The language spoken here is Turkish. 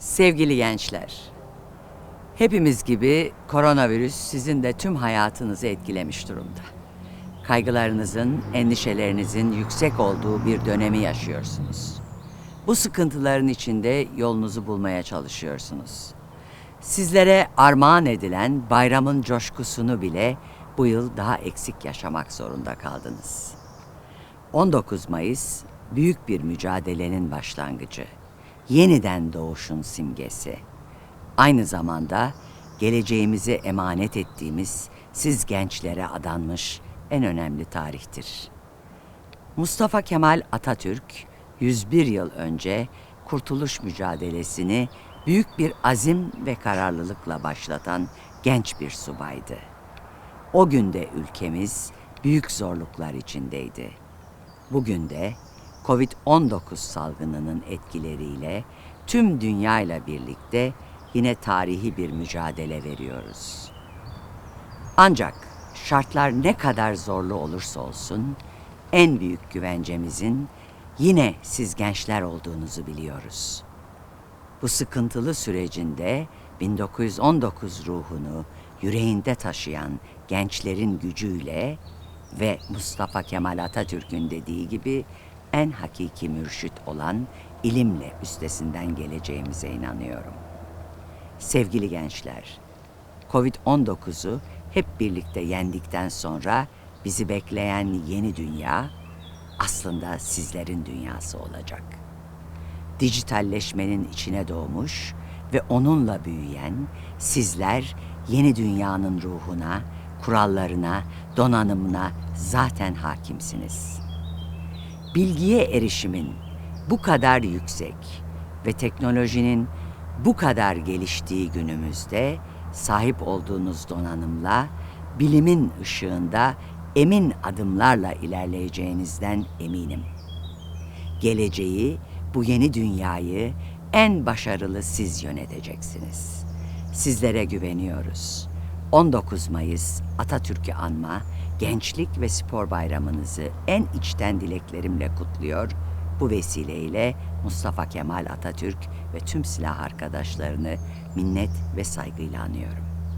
Sevgili gençler, hepimiz gibi koronavirüs sizin de tüm hayatınızı etkilemiş durumda. Kaygılarınızın, endişelerinizin yüksek olduğu bir dönemi yaşıyorsunuz. Bu sıkıntıların içinde yolunuzu bulmaya çalışıyorsunuz. Sizlere armağan edilen bayramın coşkusunu bile bu yıl daha eksik yaşamak zorunda kaldınız. 19 Mayıs büyük bir mücadelenin başlangıcı. Yeniden doğuşun simgesi. Aynı zamanda geleceğimizi emanet ettiğimiz siz gençlere adanmış en önemli tarihtir. Mustafa Kemal Atatürk 101 yıl önce kurtuluş mücadelesini büyük bir azim ve kararlılıkla başlatan genç bir subaydı. O günde ülkemiz büyük zorluklar içindeydi. Bugün de Covid-19 salgınının etkileriyle tüm dünyayla birlikte yine tarihi bir mücadele veriyoruz. Ancak şartlar ne kadar zorlu olursa olsun en büyük güvencemizin yine siz gençler olduğunuzu biliyoruz. Bu sıkıntılı sürecinde 1919 ruhunu yüreğinde taşıyan gençlerin gücüyle ve Mustafa Kemal Atatürk'ün dediği gibi en hakiki mürşit olan ilimle üstesinden geleceğimize inanıyorum. Sevgili gençler, Covid-19'u hep birlikte yendikten sonra bizi bekleyen yeni dünya aslında sizlerin dünyası olacak. Dijitalleşmenin içine doğmuş ve onunla büyüyen sizler yeni dünyanın ruhuna, kurallarına, donanımına zaten hakimsiniz. Bilgiye erişimin bu kadar yüksek ve teknolojinin bu kadar geliştiği günümüzde sahip olduğunuz donanımla bilimin ışığında emin adımlarla ilerleyeceğinizden eminim. Geleceği, bu yeni dünyayı en başarılı siz yöneteceksiniz. Sizlere güveniyoruz. 19 Mayıs Atatürk'ü anma, Gençlik ve Spor Bayramınızı en içten dileklerimle kutluyor. Bu vesileyle Mustafa Kemal Atatürk ve tüm silah arkadaşlarını minnet ve saygıyla anıyorum.